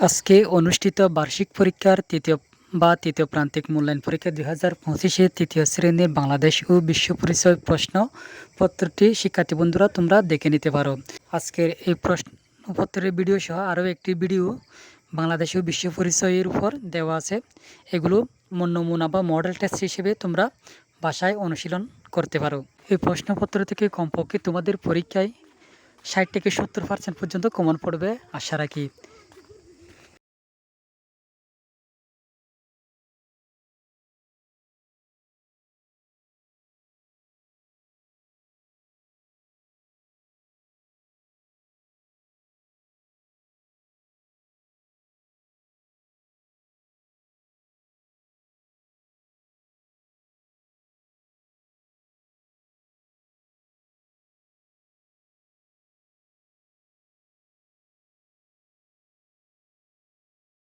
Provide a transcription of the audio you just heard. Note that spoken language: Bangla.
আজকে অনুষ্ঠিত বার্ষিক পরীক্ষার তৃতীয় বা তৃতীয় প্রান্তিক মূল্যায়ন পরীক্ষা দুই হাজার পঁচিশে তৃতীয় শ্রেণির বাংলাদেশ ও বিশ্ব পরিচয় প্রশ্নপত্রটি শিক্ষার্থী বন্ধুরা, তোমরা দেখে নিতে পারো। আজকের এই প্রশ্নপত্রের ভিডিও সহ আরও একটি ভিডিও বাংলাদেশ ও বিশ্ব পরিচয়ের উপর দেওয়া আছে। এগুলো মন- নমুনা বা মডেল টেস্ট হিসেবে তোমরা বাসায় অনুশীলন করতে পারো। এই প্রশ্নপত্র থেকে কমপক্ষে তোমাদের পরীক্ষায় ষাট থেকে সত্তর পার্সেন্ট পর্যন্ত কমন পড়বে, আশা রাখি।